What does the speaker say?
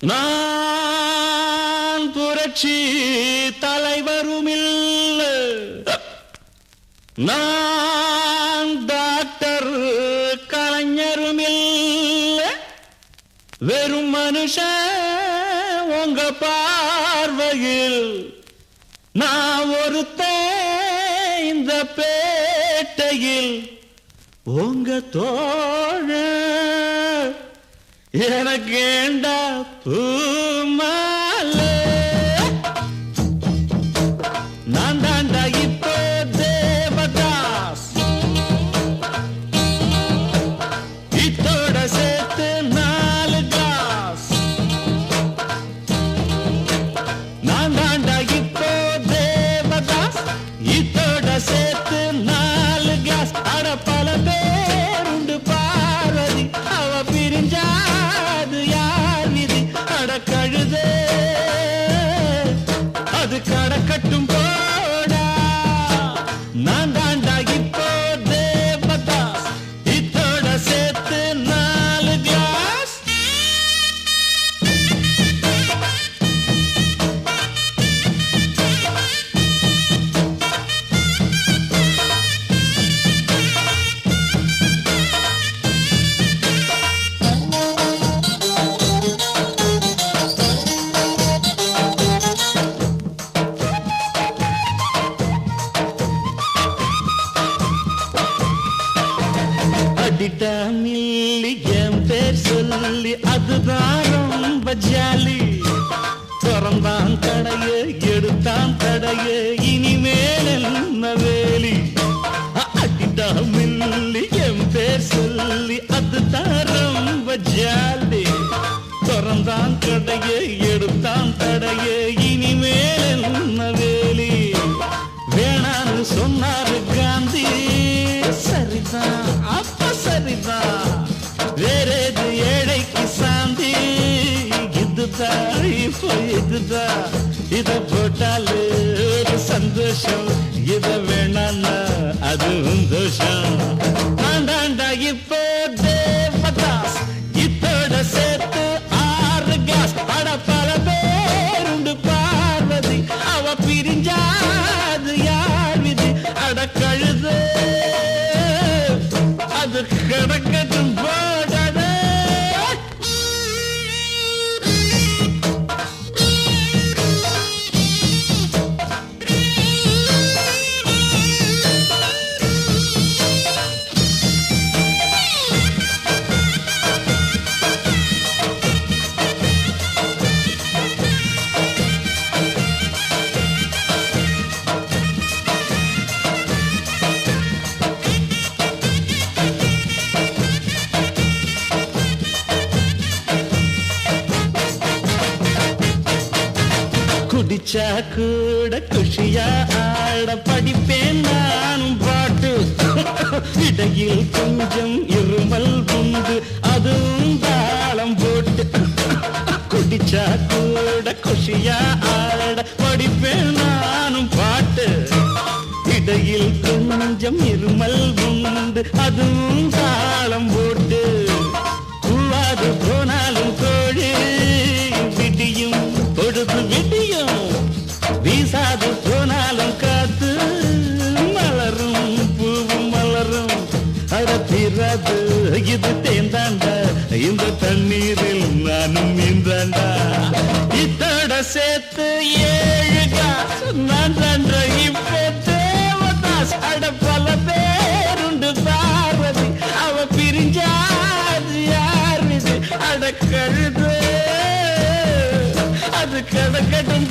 நான் புரட்சி தலைவருமில்ல. நான் டாக்டர் கலைஞருமில்ல. வெறும் மனுஷன் உங்க பார்வையில். நான் ஒருத்த இந்த பேட்டையில். உங்க தோழ எனக்கு ஏண்டா நான் அடிட்டா மில்லி என் பேர் சொல்லி அதுதான் ரொம்ப ஜாலி திறந்தான் தடைய எடுத்தான் தடைய இனிமேல் என்ன வேலி? அடிட்டா மில்லி என் பேர் சொல்லி அதுதான் ரொம்ப ஜாலி திறந்தான் தடைய எடுத்தான் தடைய இனிமேல் என்ன இருந்தா இத போட்டாலே ஒரு சந்தோஷம். இத வேணான்னா அதுவும் தோஷம். ஆண்டாண்டா இப்போ தேவதாஸ். இத்தோட சேர்த்து ஆறு கிளாஸ் அட பல பேருண்டு பார்வதி. அவ பிரிஞ்சாது யார் விதி? அட கழுது. அது கிடக்கட்டும் குடிச்சா கூட குஷியா ஆட படிப்பேன் நானும் பாட்டு. இடையில் கொஞ்சம் இருமல் உண்டு அதுவும் தாளம் போட்டு. குடிச்சா கூட குஷியா ஆட படிப்பேன் நானும் பாட்டு. இடையில் கொஞ்சம் இருமல் உண்டு அதுவும் தாளம் அட தீராது இது தேந்தாண்டா இந்த தண்ணீரில் நானும் நீந்தாண்டா. இத்தோட சேர்த்து ஏழு காசு நான் தாண்ட இப்போ தேவதாஸ் அட பல பேருண்டு பார்வதி. அவ பிரிஞ்சாது யார் இது அட கழுது அது கடக்கட்டும்